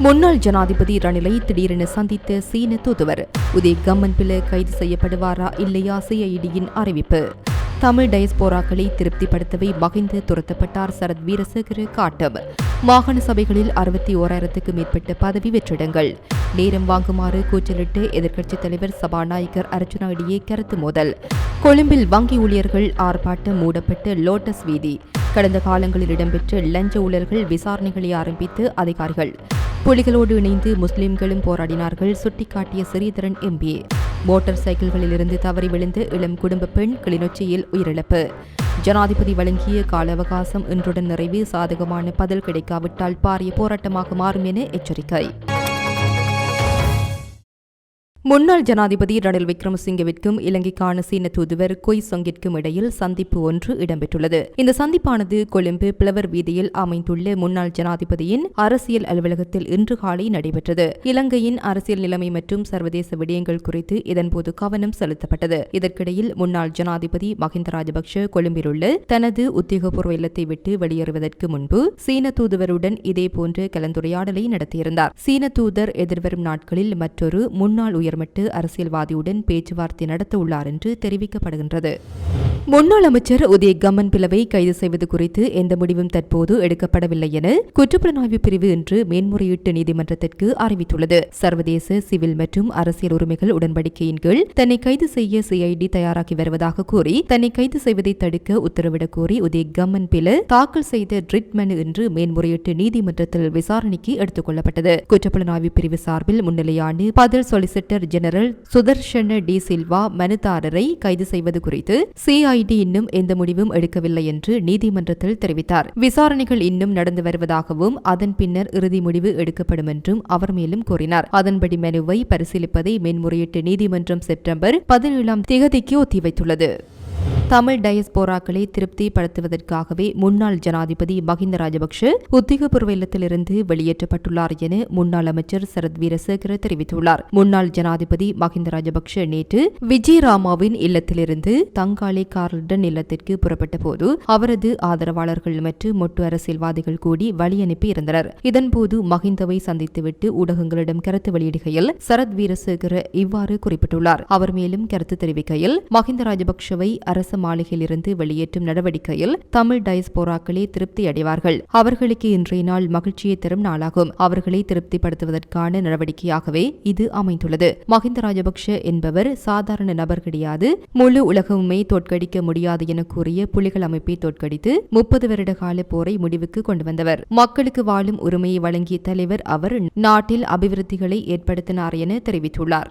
முன்னாள் ஜனாதிபதி ரணிலை திடீரென சந்தித்த சீன தூதுவர். உதய கம்மன் பிள்ளை கைது செய்யப்படுவாரா இல்லையா சிஐடியின் அறிவிப்பு. தமிழ் டயஸ்போராக்களை திருப்திப்படுத்தவே மகிந்த துரத்தப்பட்டார் சரத் வீரசேகர காட்டம் மாகாண சபைகளில் அறுபத்தி ஓராயிரத்துக்கு மேற்பட்ட பதவி வெற்றிடங்கள். நேரம் வாங்குமாறு கூச்சலிட்டு எதிர்க்கட்சித் தலைவர் சபாநாயகர் அர்ஜுனா இடையே கருத்து மோதல். கொழும்பில் வங்கி ஊழியர்கள் ஆர்ப்பாட்டம் மூடப்பட்டு லோட்டஸ் வீதி. கடந்த காலங்களில் இடம்பெற்ற லஞ்ச ஊழல்கள் விசாரணைகளை ஆரம்பித்து அதிகாரிகள். புலிகளோடு இணைந்து முஸ்லிம்களும் போராடினார்கள். சுட்டிக்காட்டிய ஸ்ரீதரன் எம்பி மோட்டார் சைக்கிள்களிலிருந்து தவறி விழுந்த இளம் குடும்ப பெண் கிளிநொச்சியில் உயிரிழப்பு. ஜனாதிபதி வழங்கிய கால அவகாசம் இன்றுடன் நிறைவு. சாதகமான பதில் கிடைக்காவிட்டால் பாரிய போராட்டமாக மாறும் என எச்சரிக்கை. முன்னாள் ஜனாதிபதி ரணில் விக்ரமசிங்கவிற்கும் இலங்கைக்கான சீன தூதுவர் கொய் சொங்கிற்கும் இடையில் சந்திப்பு ஒன்று இடம்பெற்றுள்ளது. இந்த சந்திப்பானது கொழும்பு பிளவர் வீதியில் அமைந்துள்ள முன்னாள் ஜனாதிபதியின் அரசியல் அலுவலகத்தில் இன்று காலை நடைபெற்றது. இலங்கையின் அரசியல் நிலைமை மற்றும் சர்வதேச விடயங்கள் குறித்து இதன்போது கவனம் செலுத்தப்பட்டது. இதற்கிடையில் முன்னாள் ஜனாதிபதி மஹிந்த ராஜபக்ஷ கொழும்பிலுள்ள தனது உத்தியோகபூர்வ இல்லத்தை விட்டு வெளியேறுவதற்கு முன்பு சீன தூதுவருடன் இதேபோன்று கலந்துரையாடலை நடத்தியிருந்தார். சீன தூதர் எதிர்வரும் நாட்களில் மற்றொரு முன்னாள் உயர் உயர்மட்டு அரசியல்வாதியுடன் பேச்சுவார்த்தை நடத்த உள்ளார் என்று தெரிவிக்கப்படுகின்றது. முன்னாள் அமைச்சர் உதய கம்மன் பிளவை கைது செய்வது குறித்து எந்த முடிவும் தற்போது எடுக்கப்படவில்லை என குற்றப்புலனாய்வு பிரிவு இன்று மேன்முறையீட்டு நீதிமன்றத்திற்கு அறிவித்துள்ளது. சர்வதேச சிவில் மற்றும் அரசியல் உரிமைகள் உடன்படிக்கையின் கீழ் தன்னை கைது செய்ய சிஐடி தயாராகி வருவதாக கூறி தன்னை கைது செய்வதை தடுக்க உத்தரவிடக் கோரி உதய கம்மன் பில தாக்கல் செய்த ட்ரிட் மனு இன்று மேன்முறையீட்டு நீதிமன்றத்தில் விசாரணைக்கு எடுத்துக் கொள்ளப்பட்டது. குற்றப்புலனாய்வு பிரிவு சார்பில் முன்னிலையான பதில் சொலிசிட்டர் ஜெனரல் சுதர்ஷன டி சில்வா மனுதாரரை கைது செய்வது குறித்து சிஐ சிஐடி இன்னும் எந்த முடிவும் எடுக்கவில்லை என்று நீதிமன்றத்தில் தெரிவித்தார். விசாரணைகள் இன்னும் நடந்து வருவதாகவும் அதன் பின்னர் இறுதி முடிவு எடுக்கப்படும் என்றும் அவர் மேலும் கூறினார். அதன்படி மனுவை பரிசீலிப்பதை மேன்முறையீட்டு நீதிமன்றம் செப்டம்பர் பதினேழாம் திகதிக்கு ஒத்திவைத்துள்ளது. தமிழ் டயஸ்போராக்களை திருப்திப்படுத்துவதற்காகவே முன்னாள் ஜனாதிபதி மஹிந்த ராஜபக்ஷ உத்தியோகபூர்வ இல்லத்திலிருந்து வெளியேற்றப்பட்டுள்ளார் என முன்னாள் அமைச்சர் சரத் வீரசேகர தெரிவித்துள்ளார். முன்னாள் ஜனாதிபதி மஹிந்த ராஜபக்ஷ நேற்று விஜயராமாவின் இல்லத்திலிருந்து தங்காளி கார்டன் இல்லத்திற்கு புறப்பட்ட போது அவரது ஆதரவாளர்கள் மற்றும் மொட்டு அரசியல்வாதிகள் கூடி வழியனுப்பி இருந்தனர். இதன்போது மஹிந்தவை சந்தித்துவிட்டு ஊடகங்களிடம் கருத்து வெளியிடுகையில் சரத் வீரசேகர இவ்வாறு குறிப்பிட்டுள்ளார். அவர் மேலும் கருத்து தெரிவிக்கையில் மஹிந்த ராஜபக்ஷவை அரச மாளிகையிலிருந்து வெளியேற்றும் நடவடிக்கையில் தமிழ் டயஸ்போராக்களே திருப்தி அடைவார்கள். அவர்களுக்கு இன்றைய நாள் மகிழ்ச்சியை தரும் நாளாகும். அவர்களை திருப்திப்படுத்துவதற்கான நடவடிக்கையாகவே இது அமைந்துள்ளது. மஹிந்த ராஜபக்ஷ என்பவர் சாதாரண நபர் கிடையாது. முழு உலகமுமே தோற்கடிக்க முடியாது என கூறிய புலிகள் அமைப்பை தோற்கடித்து முப்பது வருட கால போரை முடிவுக்கு கொண்டு வந்தவர் மக்களுக்கு வாழும் உரிமையை வழங்கிய தலைவர் அவர் நாட்டில் அபிவிருத்திகளை ஏற்படுத்தினார் என தெரிவித்துள்ளார்.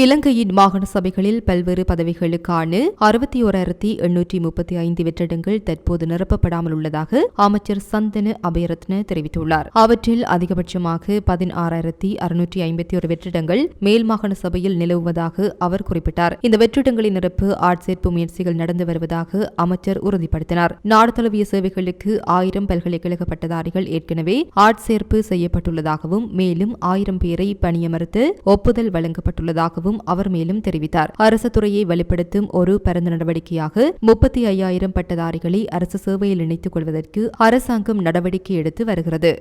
இலங்கையின் மாகாண சபைகளில் பல்வேறு பதவிகளுக்கான அறுபத்தி ஓராயிரத்தி எண்ணூற்றி முப்பத்தி ஐந்து வெற்றிடங்கள் தற்போது நிரப்பப்படாமல் உள்ளதாக அமைச்சர் சந்தன அபயரத்ன தெரிவித்துள்ளார். அவற்றில் அதிகபட்சமாக பதினாறாயிரத்தி அறுநூற்றி ஐம்பத்தி ஒரு வெற்றிடங்கள் மேல் மாகாண சபையில் நிலவுவதாக அவர் குறிப்பிட்டார். இந்த வெற்றிடங்களின் நிரப்பு ஆட்சேர்ப்பு முயற்சிகள் நடந்து வருவதாக அமைச்சர் உறுதிப்படுத்தினார். நாடு தழுவிய சேவைகளுக்கு ஆயிரம் பல்கலைக்கழக பட்டதாரிகள் ஏற்கனவே ஆட்சேர்ப்பு செய்யப்பட்டுள்ளதாகவும் மேலும் ஆயிரம் பேரை பணியமர்த்து ஒப்புதல் வழங்கப்பட்டுள்ளதாகவும் இருப்பதாகவும் அவர் மேலும் தெரிவித்தார். அரசு துறையை வலுப்படுத்தும் ஒரு பரந்த நடவடிக்கையாக முப்பத்தி ஐயாயிரம் பட்டதாரிகளை அரசு சேவையில் இணைத்துக் கொள்வதற்கு அரசாங்கம் நடவடிக்கை எடுத்து வருகிறது.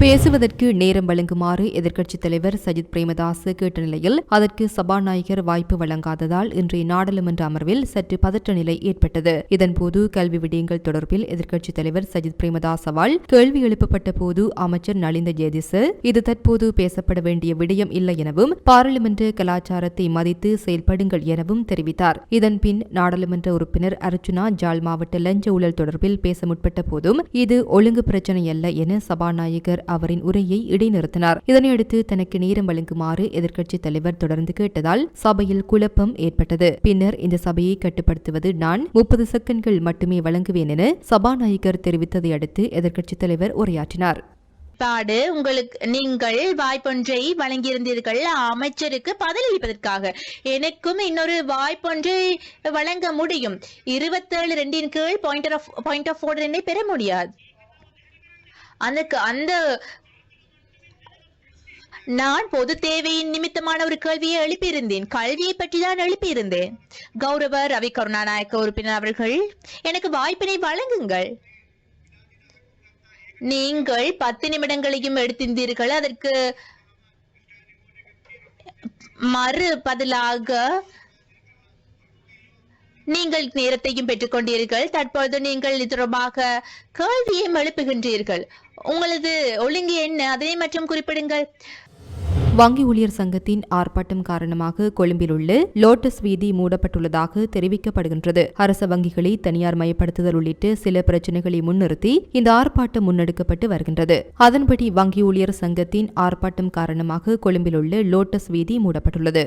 பேசுவதற்கு நேரம் வழங்குமாறு எதிர்க்கட்சித் தலைவர் சஜித் பிரேமதாஸ் கேட்ட நிலையில் அதற்கு சபாநாயகர் வாய்ப்பு வழங்காததால் இன்றைய நாடாளுமன்ற அமர்வில் சற்று பதற்ற நிலை ஏற்பட்டது. இதன்போது கல்வி விடயங்கள் தொடர்பில் எதிர்க்கட்சித் தலைவர் சஜித் பிரேமதாசவால் கேள்வி எழுப்பப்பட்ட போது அமைச்சர் நலிந்த ஜேதிஸ் இது தற்போது பேசப்பட வேண்டிய விடயம் இல்லை எனவும் பாராளுமன்ற கலாச்சாரத்தை மதித்து செயல்படுங்கள் எனவும் தெரிவித்தார். இதன்பின் நாடாளுமன்ற உறுப்பினர் அர்ச்சுனா ஜால் மாவட்ட லஞ்ச ஊழல் தொடர்பில் பேச முற்பட்ட போதும் இது ஒழுங்கு பிரச்சனை அல்ல என சபாநாயகர் அவரின் உரையை இடைநிறுத்தினார். இதனையடுத்து தனக்கு நேரம் வழங்குமாறு எதிர்க்கட்சித் தலைவர் தொடர்ந்து கேட்டதால் சபையில் குழப்பம் ஏற்பட்டது. பின்னர் இந்த சபையை கட்டுப்படுத்துவது நான் முப்பது செகண்ட்கள் மட்டுமே வழங்குவேன் என சபாநாயகர் தெரிவித்ததை அடுத்து எதிர்க்கட்சித் தலைவர் உரையாற்றினார். பாடு உங்களுக்கு நீங்கள் வாய்ப்பொன்றை வழங்கியிருந்தீர்கள். அமைச்சருக்கு பதிலளிப்பதற்காக எனக்கும் இன்னொரு வாய்ப்பொன்றை வழங்க முடியும். இருபத்தேழு ரெண்டின் கீழ் point of point of order என்னை பெற முடியாது. அந்த அந்த நான் பொது தேவையின் நிமித்தமான ஒரு கேள்வியை எழுப்பியிருந்தேன். கல்வியை பற்றி தான் எழுப்பியிருந்தேன். கௌரவ ரவி கருணாநாயக்க உறுப்பினர் அவர்கள் எனக்கு வாய்ப்பினை வழங்குங்கள். நீங்கள் பத்து நிமிடங்களையும் எடுத்திருந்தீர்கள். அதற்கு மறு பதிலாக நீங்கள் நேரத்தையும் பெற்றுக்கொண்டீர்கள். தற்பொழுது நீங்கள் இது தொடர்பாக கேள்வியையும் எழுப்புகின்றீர்கள். உங்களது ஒழுங்கு என்ன? அதனை மற்றும் குறிப்பிடுங்கள். வங்கி ஊழியர் சங்கத்தின் ஆர்ப்பாட்டம் காரணமாக கொழும்பில் உள்ள லோட்டஸ் வீதி மூடப்பட்டுள்ளதாக தெரிவிக்கப்படுகின்றது. அரச வங்கிகளை தனியார் மயப்படுத்துதல் உள்ளிட்ட சில பிரச்சினைகளை முன்னிறுத்தி இந்த ஆர்ப்பாட்டம் முன்னெடுக்கப்பட்டு வருகின்றது. அதன்படி வங்கி ஊழியர் சங்கத்தின் ஆர்ப்பாட்டம் காரணமாக கொழும்பில் உள்ள லோட்டஸ் வீதி மூடப்பட்டுள்ளது.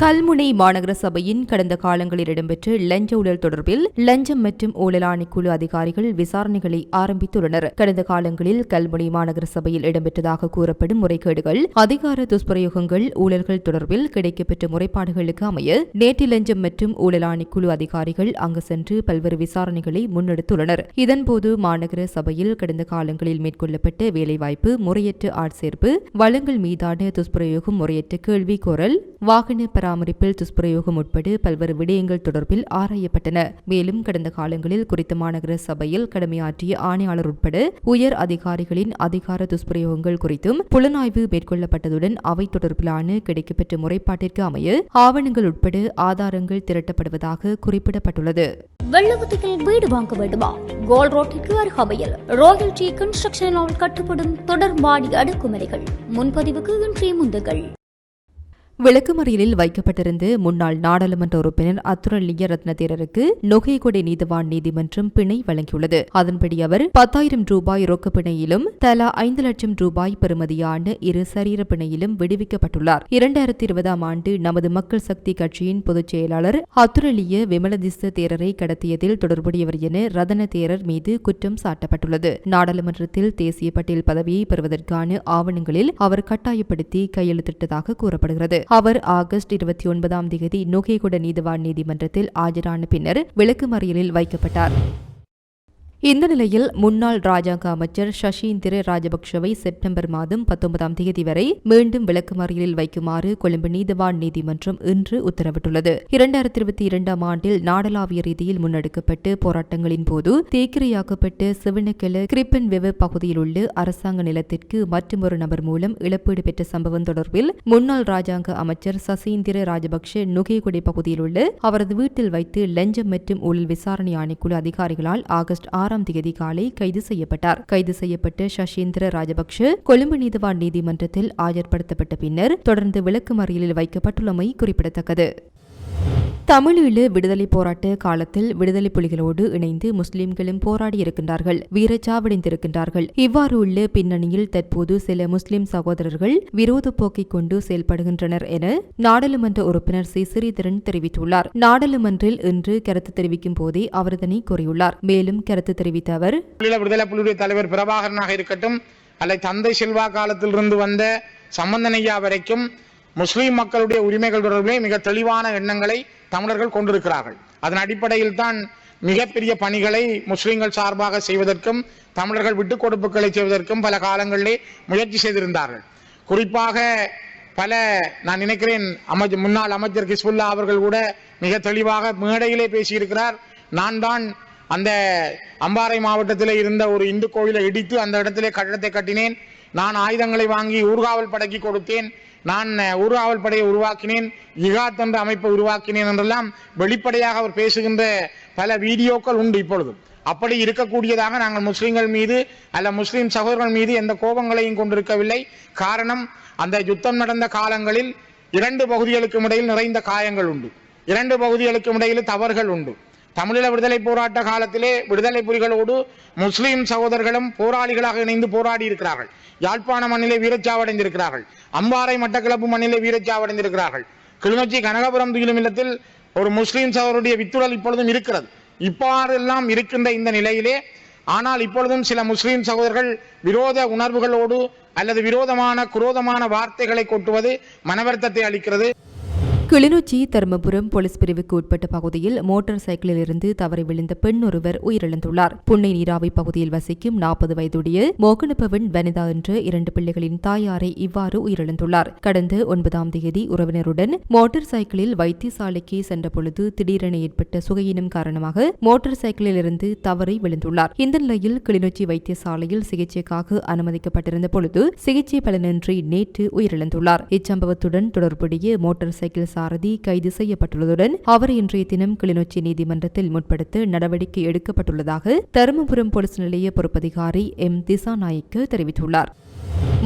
கல்முனை மாநகர சபையின் கடந்த காலங்களில் இடம்பெற்ற லஞ்ச ஊழல் தொடர்பில் லஞ்சம் மற்றும் ஊழல் ஆணைக்குழு அதிகாரிகள் விசாரணைகளை ஆரம்பித்துள்ளனர். கடந்த காலங்களில் கல்முனை மாநகர சபையில் இடம்பெற்றதாக கூறப்படும் முறைகேடுகள் அதிகார துஷ்பிரயோகங்கள் ஊழல்கள் தொடர்பில் கிடைக்கப்பெற்ற முறைப்பாடுகளுக்கு அமைய நேற்று லஞ்சம் மற்றும் ஊழல் ஆணைக்குழு அதிகாரிகள் அங்கு சென்று பல்வேறு விசாரணைகளை முன்னெடுத்துள்ளனர். இதன்போது மாநகர சபையில் கடந்த காலங்களில் மேற்கொள்ளப்பட்ட வேலைவாய்ப்பு முறையற்ற ஆட்சேர்ப்பு வளங்கள் மீதான துஷ்பிரயோகம் முறையற்ற கேள்வி கோரல் வாகன பராமரிப்பில் துஷ்பிரயோகம் உட்பட பல்வேறு விடயங்கள் தொடர்பில் ஆராயப்பட்டன. மேலும் கடந்த காலங்களில் குறித்த மாநகர சபையில் கடமையாற்றிய ஆணையாளர் உட்பட உயர் அதிகாரிகளின் அதிகார துஷ்பிரயோகங்கள் குறித்தும் புலனாய்வு மேற்கொள்ளப்பட்டதுடன் அவை தொடர்பிலான கிடைக்கப்பெற்ற முறைப்பாட்டிற்கு அமைய ஆவணங்கள் உட்பட ஆதாரங்கள் திரட்டப்படுவதாக குறிப்பிடப்பட்டுள்ளது. வெள்ளவத்தியில் வீடு வாங்க வேண்டுமா? கோல் ரோட்டிற்கு அருகாமையில் ராயல்டி கன்ஸ்ட்ரக்ஷனால் கட்டப்படும் தொடர் மாடி அடுக்குமுறைகள் முன்பதிவுக்கு இன்றைய முந்துகள் விளக்குமறியலில் வைக்கப்பட்டிருந்த முன்னாள் நாடாளுமன்ற உறுப்பினர் அத்துரலிங்க ரத்ன தேரருக்கு நொகைகொடை நீதிவான் நீதிமன்றம் பிணை வழங்கியுள்ளது. அதன்படி அவர் பத்தாயிரம் ரூபாய் ரொக்க பிணையிலும் தலா ஐந்து லட்சம் ரூபாய் பெறுமதியான இரு சரீர பிணையிலும் விடுவிக்கப்பட்டுள்ளார். இரண்டாயிரத்தி இருபதாம் ஆண்டு நமது மக்கள் சக்தி கட்சியின் பொதுச் செயலாளர் அத்துரலிய விமலதிஸ்த தேரரை கடத்தியதில் தொடர்புடையவர் என ரதன தேரர் மீது குற்றம் சாட்டப்பட்டுள்ளது. நாடாளுமன்றத்தில் தேசிய பட்டியல் பதவியை பெறுவதற்கான ஆவணங்களில் அவர் கட்டாயப்படுத்தி கையெழுத்திட்டதாக கூறப்படுகிறது. அவர் ஆகஸ்ட் இருபத்தி ஒன்பதாம் தேதி நுகேகுட நீதிவான் நீதிமன்றத்தில் ஆஜரான பின்னர் விளக்கு மறியலில் வைக்கப்பட்டார். இந்த நிலையில் முன்னாள் ராஜாங்க அமைச்சர் சஷீந்திர ராஜபக்ஷவை செப்டம்பர் மாதம் பத்தொன்பதாம் தேதி வரை மீண்டும் விளக்குமறியலில் வைக்குமாறு கொழும்பு நீதிவான் நீதிமன்றம் இன்று உத்தரவிட்டுள்ளது. இரண்டாயிரத்தி இருபத்தி இரண்டாம் ஆண்டில் நாடளாவிய ரீதியில் முன்னெடுக்கப்பட்டு போராட்டங்களின் போது தேக்கிரையாக்கப்பட்ட சிவனக்கெல கிரிப்பன் வெவ பகுதியில் உள்ள அரசாங்க நிலத்திற்கு மற்றொரு நபர் மூலம் இழப்பீடு பெற்ற சம்பவம் தொடர்பில் முன்னாள் ராஜாங்க அமைச்சர் சசீந்திர ராஜபக்ஷ நுகேகுடை பகுதியில் உள்ள அவரது வீட்டில் வைத்து லஞ்சம் மற்றும் ஊழல் விசாரணை ஆணைக்குழு அதிகாரிகளால் ஆகஸ்ட் ஆறு ஆறாம் தேதி காலை கைது செய்யப்பட்டார். கைது செய்யப்பட்ட சசீந்திர ராஜபக்ஷ கொழும்பு நீதிவான் நீதிமன்றத்தில் ஆஜர்படுத்தப்பட்ட பின்னர் தொடர்ந்து விளக்கு மறியலில் வைக்கப்பட்டுள்ளமை குறிப்பிடத்தக்கது. தமிழீழ விடுதலை போராட்ட காலத்தில் விடுதலை புலிகளோடு இணைந்து முஸ்லிம்களும் போராடியிருக்கின்றார்கள் வீரச்சாவடைந்திருக்கின்றார்கள். இவ்வாறு உள்ள பின்னணியில் தற்போது சில முஸ்லிம் சகோதரர்கள் விரோத போக்கை கொண்டு செயல்படுகின்றனர் என நாடாளுமன்ற உறுப்பினர் சி. ஸ்ரீதரன் தெரிவித்துள்ளார். நாடாளுமன்றில் இன்று கருத்து தெரிவிக்கும் போதே அவர் இதனை கூறியுள்ளார். மேலும் கருத்து தெரிவித்த அவர் விடுதலை புலிகளுடைய தலைவர் பிரபாகரனாக இருக்கட்டும் அல்லது தந்தை செல்வா காலத்திலிருந்து வந்த சம்பந்தனையா வரைக்கும் முஸ்லீம் மக்களுடைய உரிமைகள் தொடர்பிலே மிக தெளிவான எண்ணங்களை தமிழர்கள் கொண்டிருக்கிறார்கள். அதன் அடிப்படையில் தான் மிகப்பெரிய பணிகளை முஸ்லீம்கள் சார்பாக செய்வதற்கும் தமிழர்கள் விட்டுக் கொடுப்புகளை செய்வதற்கும் பல காலங்களிலே முயற்சி செய்திருந்தார்கள். குறிப்பாக பல நான் நினைக்கிறேன் அமைச்சர் முன்னாள் அமைச்சர் கிஸ்புல்லா அவர்கள் கூட மிக தெளிவாக மேடையிலே பேசியிருக்கிறார். நான் தான் அந்த அம்பாறை மாவட்டத்திலே இருந்த ஒரு இந்து கோயிலை இடித்து அந்த இடத்திலே கட்டடத்தை கட்டினேன். நான் ஆயுதங்களை வாங்கி ஊர்காவல் படக்கி கொடுத்தேன். நான் ஒரு ஆவல் படையை உருவாக்கினேன் இகாத் என்ற அமைப்பை உருவாக்கினேன் என்றெல்லாம் வெளிப்படையாக அவர் பேசுகின்ற பல வீடியோக்கள் உண்டு இப்பொழுது. அப்படி இருக்கக்கூடியதாக நாங்கள் முஸ்லிம்கள் மீது அல்ல முஸ்லிம் சகோதரர்கள் மீது எந்த கோபங்களையும் கொண்டிருக்கவில்லை. காரணம் அந்த யுத்தம் நடந்த காலங்களில் இரண்டு பகுதிகளுக்கும் இடையில் நிறைந்த காயங்கள் உண்டு. இரண்டு பகுதிகளுக்கும் இடையில் தவறுகள் உண்டு. தமிழீழ விடுதலை போராட்ட காலத்திலே விடுதலை புலிகளோடு முஸ்லிம் சகோதரர்களும் போராளிகளாக இணைந்து போராடி இருக்கிறார்கள் யாழ்ப்பாண மண்ணிலே வீரச்சாவடைந்திருக்கிறார்கள். அம்பாறை மட்டக்களப்பு மண்ணிலே வீரச்சாவடைந்திருக்கிறார்கள். கிளிநொச்சி கனகபுரம் துயிலும் இல்லத்தில் ஒரு முஸ்லிம் சகோதரருடைய வித்துடல் இப்பொழுதும் இருக்கிறது. இப்பாறெல்லாம் இருக்கின்ற இந்த நிலையிலே ஆனால் இப்பொழுதும் சில முஸ்லிம் சகோதரர்கள் விரோத உணர்வுகளோடு அல்லது விரோதமான குரோதமான வார்த்தைகளை கொட்டுவது மனவருத்தத்தை அளிக்கிறது. கிளிநொச்சி தருமபுரம் போலீஸ் பிரிவுக்கு உட்பட்ட பகுதியில் மோட்டார் சைக்கிளில் இருந்து தவறி விழுந்த பெண் ஒருவர் உயிரிழந்துள்ளார். புன்னை நீராவி பகுதியில் வசிக்கும் நாற்பது வயதுடைய மோகனப்பவன் வனிதா என்ற இரண்டு பிள்ளைகளின் தாயாரை இவ்வாறு உயிரிழந்துள்ளார். கடந்த ஒன்பதாம் தேதி உறவினருடன் மோட்டார் சைக்கிளில் வைத்தியசாலைக்கு சென்ற பொழுது திடீரென ஏற்பட்ட சுகையினம் காரணமாக மோட்டார் சைக்கிளில் இருந்து தவறி விழுந்துள்ளார். இந்த நிலையில் கிளிநொச்சி வைத்தியசாலையில் சிகிச்சைக்காக அனுமதிக்கப்பட்டிருந்த பொழுது சிகிச்சை பலனின்றி நேற்று உயிரிழந்துள்ளார். இச்சம்பவத்துடன் தொடர்புடைய மோட்டார் சைக்கிள் சாரதி கைது செய்யப்பட்டுள்ளதுடன் அவர் இன்றைய தினம் கிளிநொச்சி நீதிமன்றத்தில் முற்படுத்த நடவடிக்கை எடுக்கப்பட்டுள்ளதாக தருமபுரம் போலீஸ் நிலைய பொறுப்பதிகாரி எம் திசாநாயக்கு தெரிவித்துள்ளார்.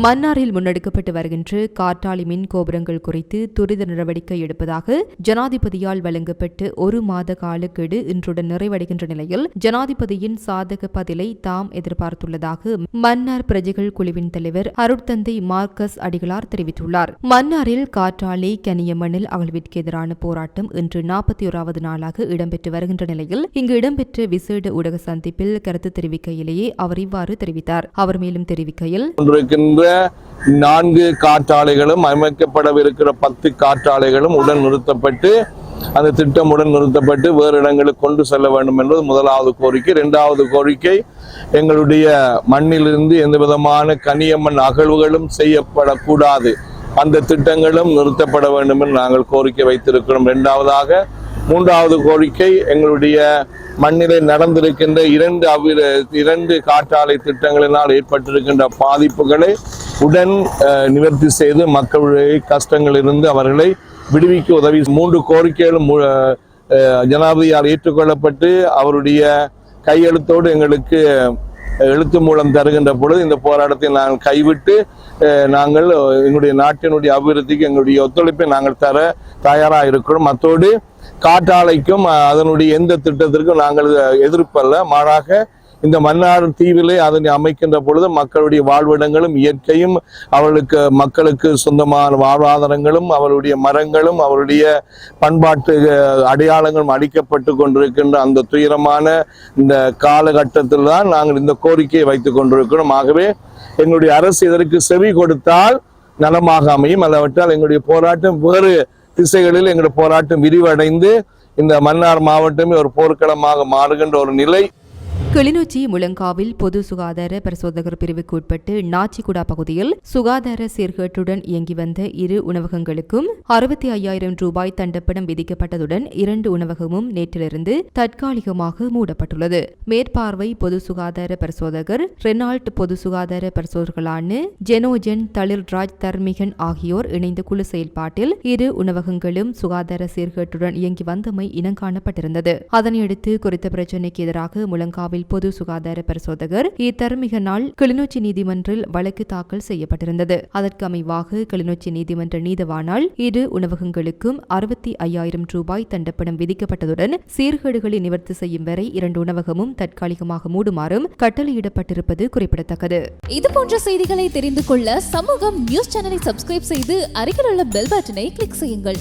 மன்னாரில் முன்னெடுக்கப்பட்டு வருகின்ற காற்றாலை மின் கோபுரங்கள் குறித்து துரித நடவடிக்கை எடுப்பதாக ஜனாதிபதியால் வழங்கப்பட்ட ஒரு மாத காலக்கெடு இன்றுடன் நிறைவடைகின்ற நிலையில் ஜனாதிபதியின் சாதக பதிலை தாம் எதிர்பார்த்துள்ளதாக மன்னார் பிரஜைகள் குழுவின் தலைவர் அருட்தந்தை மார்க்கஸ் அடிகளார் தெரிவித்துள்ளார். மன்னாரில் காற்றாலை கனியமண்ணில் அகழ்விற்கு எதிரான போராட்டம் இன்று நாற்பத்தி ஓராவது நாளாக இடம்பெற்று வருகின்ற நிலையில் இங்கு இடம்பெற்ற விசேட ஊடக சந்திப்பில் கருத்து தெரிவிக்கையிலேயே அவர் இவ்வாறு தெரிவித்தார். அவர் மேலும் தெரிவிக்கையில் நான்கு காற்றாலைகளும் அமைக்கப்படவிருக்கிற பத்து காற்றாலைகளும் உடன் நிறுத்தப்பட்டு அந்த திட்டம் உடன் நிறுத்தப்பட்டு வேறு இடங்களுக்கு கொண்டு செல்ல வேண்டும் என்பது முதலாவது கோரிக்கை. இரண்டாவது கோரிக்கை எங்களுடைய மண்ணிலிருந்து எந்த விதமான கனியம்மண் அகழ்வுகளும் செய்யப்படக்கூடாது. அந்த திட்டங்களும் நிறுத்தப்பட வேண்டும் என்று நாங்கள் கோரிக்கை வைத்திருக்கிறோம். இரண்டாவதாக மூன்றாவது கோரிக்கை எங்களுடைய மண்ணிலே நடந்திருக்கின்ற இரண்டு அவ்விர இரண்டு காற்றாலை திட்டங்களினால் ஏற்பட்டிருக்கின்ற பாதிப்புகளை உடன் நிவர்த்தி செய்து மக்களுடைய கஷ்டங்களிலிருந்து அவர்களை விடுவிக்க உதவி. மூன்று கோரிக்கைகளும் மு- ஜனாதிபதியால் ஏற்றுக்கொள்ளப்பட்டு அவருடைய கையெழுத்தோடு எங்களுக்கு எழுத்து மூலம் தருகின்ற பொழுது இந்த போராட்டத்தை நாங்கள் கைவிட்டு நாங்கள் எங்களுடைய நாட்டினுடைய அபிவிருத்திக்கு எங்களுடைய ஒத்துழைப்பை நாங்கள் தர தயாராக இருக்கிறோம். அத்தோடு காற்றாலைக்கும் அதனுடைய எந்த திட்டத்திற்கும் நாங்கள் எதிர்ப்பல்ல. மாறாக இந்த மன்னார் தீவிலே அதனை அமைக்கின்ற பொழுது மக்களுடைய வாழ்விடங்களும் இயற்கையும் அவர்களுக்கு மக்களுக்கு சொந்தமான வாழ்வாதாரங்களும் அவருடைய மரங்களும் அவருடைய பண்பாட்டு அடையாளங்களும் அளிக்கப்பட்டு கொண்டிருக்கின்ற அந்த துயரமான இந்த காலகட்டத்தில் தான் நாங்கள் இந்த கோரிக்கையை வைத்துக் கொண்டிருக்கிறோம். ஆகவே எங்களுடைய அரசு இதற்கு செவி கொடுத்தால் நலமாக அமையும். அல்லவற்றால் எங்களுடைய போராட்டம் வேறு திசைகளில் எங்களுடைய போராட்டம் விரிவடைந்து இந்த மன்னார் மாவட்டமே ஒரு போர்க்களமாக மாறுகின்ற ஒரு நிலை. கிளிநொச்சி முழங்காவில் பொது சுகாதார பரிசோதகர் பிரிவுக்கு உட்பட்டு நாச்சிக்குடா பகுதியில் சுகாதார சீர்கேட்டுடன் இயங்கி வந்த இரு உணவகங்களுக்கும் அறுபத்தி ஐயாயிரம் ரூபாய் தண்டப்பணம் விதிக்கப்பட்டதுடன் இரண்டு உணவகமும் நேற்றிலிருந்து தற்காலிகமாக மூடப்பட்டுள்ளது. மேற்பார்வை பொது சுகாதார பரிசோதகர் ரெனால்ட் பொது சுகாதார பரிசோதகர்களான ஜெனோஜென் தளிர்ராஜ் தர்மிகன் ஆகியோர் இணைந்த குழு செயல்பாட்டில் இரு உணவகங்களும் சுகாதார சீர்கேட்டுடன் இயங்கி வந்தமை இனங்காணப்பட்டிருந்தது அதனையடுத்து குறித்த பிரச்சினைக்கு எதிராக முழங்காவில் பொது சுகாதார பரிசோதகர் இத்தர்மிக நாள் கிளிநொச்சி நீதிமன்றில் வழக்கு தாக்கல் செய்யப்பட்டிருந்தது. அதற்கு அமைவாக கிளிநொச்சி நீதிமன்ற நீதவானால் இரு உணவகங்களுக்கும் அறுபத்தி ஐயாயிரம் ரூபாய் தண்டப்பணம் விதிக்கப்பட்டதுடன் சீர்கேடுகளை நிவர்த்தி செய்யும் வரை இரண்டு உணவகமும் தற்காலிகமாக மூடுமாறும் கட்டளையிடப்பட்டிருப்பது குறிப்பிடத்தக்கது. இது போன்ற செய்திகளை தெரிந்து கொள்ள சமூகம் நியூஸ் சேனலை சப்ஸ்கிரைப் செய்து அருகில் உள்ள பெல் பட்டனை கிளிக் செய்யுங்கள்.